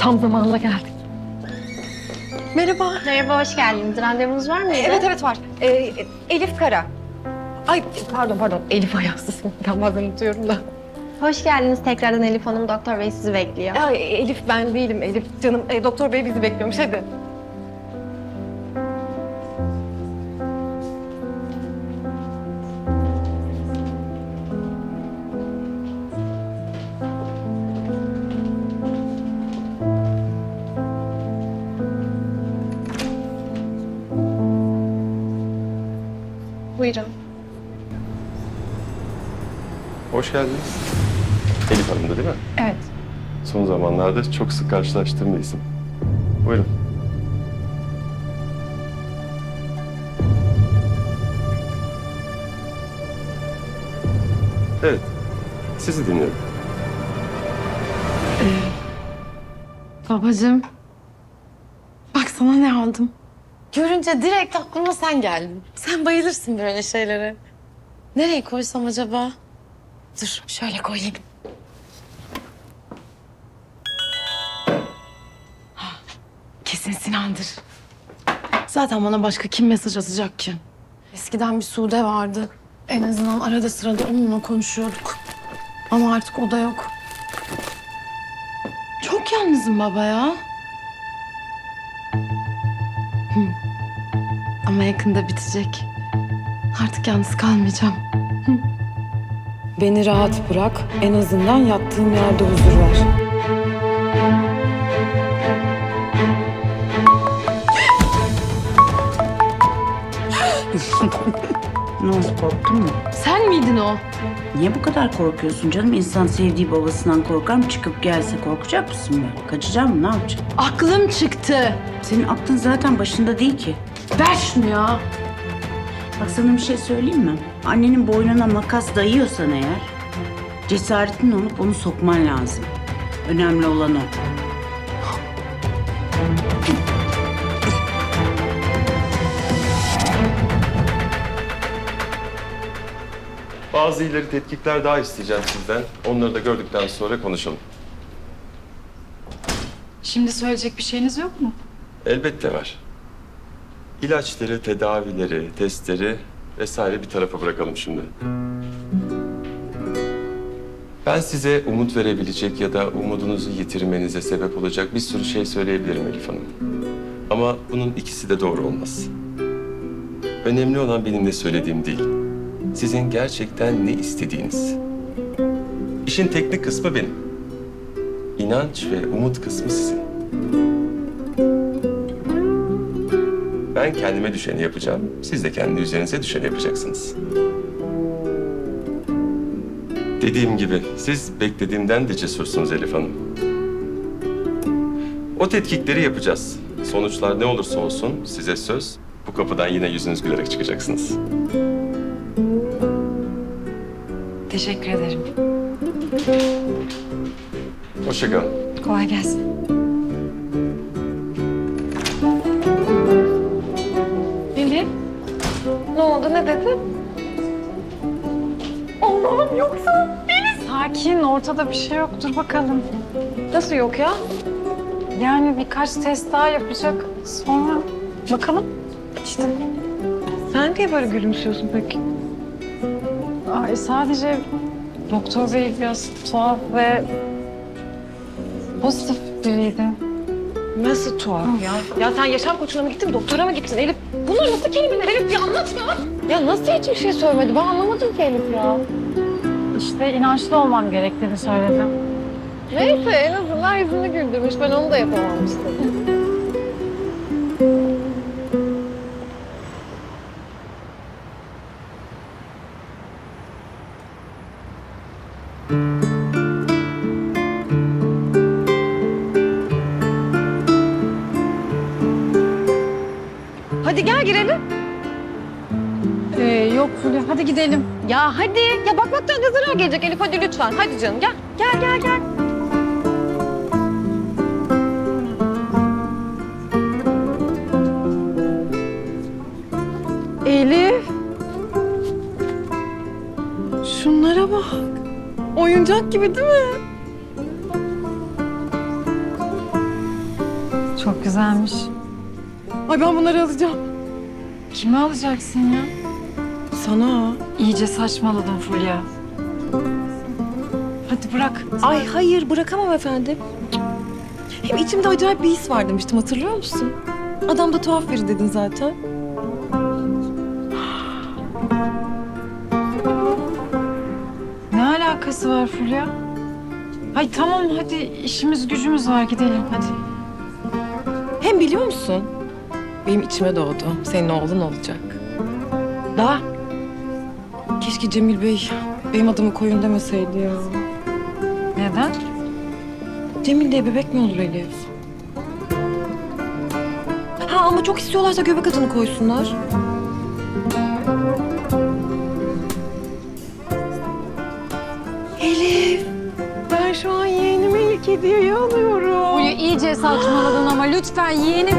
Tam zamanında geldik. Merhaba. Merhaba, hoş geldiniz. Randevunuz var mıydı? Evet evet var. Ee, Elif Kara. Ay pardon pardon Elif ayaksızım. Ben bazen unutuyorum da. Hoş geldiniz tekrardan Elif Hanım. Doktor Bey sizi bekliyor. Ay, Elif ben değilim Elif canım. E, doktor bey bizi bekliyormuş hadi. Buyurun. Hoş geldiniz. Elif Hanım da değil mi? Evet. Son zamanlarda çok sık karşılaştığım bir isim. Buyurun. Evet, sizi dinliyorum. Babacığım. Bak sana ne aldım. Görünce direkt aklıma sen geldin. Sen bayılırsın böyle şeylere. Nereye koysam acaba? Dur şöyle koyayım. Kesin Sinan'dır. Zaten bana başka kim mesaj atacak ki? Eskiden bir Sude vardı. En azından arada sırada onunla konuşuyorduk. Ama artık o da yok. Çok yalnızım baba ya. Hı. Ama yakında bitecek. Artık yalnız kalmayacağım. Hı. Beni rahat bırak. En azından yattığım yerde huzur ver. Ne oldu korktun mu? Sen miydin o? Niye bu kadar korkuyorsun canım? İnsan sevdiği babasından korkar mı? Çıkıp gelse korkacak mısın böyle? Kaçacak mı? Ne yapacaksın? Aklım çıktı. Senin aklın zaten başında değil ki. Ver şunu ya. Bak sana bir şey söyleyeyim mi? Annenin boynuna makas dayıyorsan eğer... ...cesaretin olup onu sokman lazım. Önemli olan o. Bazı ileri tetkikler daha isteyeceğim sizden. Onları da gördükten sonra konuşalım. Şimdi söyleyecek bir şeyiniz yok mu? Elbette var. İlaçları, tedavileri, testleri vesaire bir tarafa bırakalım şimdi. Ben size umut verebilecek ya da umudunuzu yitirmenize sebep olacak bir sürü şey söyleyebilirim Elif Hanım. Ama bunun ikisi de doğru olmaz. Önemli olan benim ne söylediğim değil. Sizin gerçekten ne istediğiniz. İşin teknik kısmı benim. İnanç ve umut kısmı sizin. Ben kendime düşeni yapacağım. Siz de kendi üzerinize düşeni yapacaksınız. Dediğim gibi siz beklediğimden de cesursunuz Elif Hanım. O tetkikleri yapacağız. Sonuçlar ne olursa olsun size söz bu kapıdan yine yüzünüz gülerek çıkacaksınız. Teşekkür ederim. Hoşça kalın. Kolay gelsin. Elif. Ne oldu ne dedi? Allah'ım yoksa Sakin, ortada bir şey yok. Dur bakalım. nasıl yok ya? Yani birkaç test daha yapacak. Sonra bakalım. İşte Sen niye böyle gülümsüyorsun peki? Ay, sadece doktor bey biraz tuhaf ve pozitif biriydi. Nasıl tuhaf ya? Ya sen yaşam koçuna mı gittin, doktora mı gittin Elif? Bunlar nasıl kelimeler Elif? Bir anlat ya. Ya nasıl hiçbir şey söylemedi? Ben anlamadım ki Elif ya. İşte inançlı olmam gerektiğini söyledi. Neyse en azından yüzünü güldürmüş. Ben onu da yapamamıştım. Hadi gel girelim. Ee, yok Fulya, hadi gidelim. Ya hadi. Ya bakmaktan ne zarar gelecek Elif? Hadi lütfen. Hadi canım gel. Gel gel gel. Elif. Şunlara bak. Oyuncak gibi değil mi? Çok güzelmiş. Ay ben bunları alacağım. Kime alacaksın ya? Sana. İyice saçmaladın Fulya. Hadi bırak. Ay hayır bırakamam efendim. Hem içimde acayip bir his var demiştim hatırlıyor musun? Adam da tuhaf biri dedin zaten. Ne alakası var Fulya? Hay tamam hadi işimiz gücümüz var gidelim hadi. Hem biliyor musun? Benim içime doğdu. Senin oğlun olacak. Daha. Keşke Cemil Bey benim adımı koyun demeseydi ya. Neden? Cemil diye bebek mi olur Elif? Ha ama çok istiyorlarsa göbek adını koysunlar. Elif, ben şu an yeğenime ilk hediyeyi alıyorum. Fulya iyice saçmaladın ama lütfen yeğenim.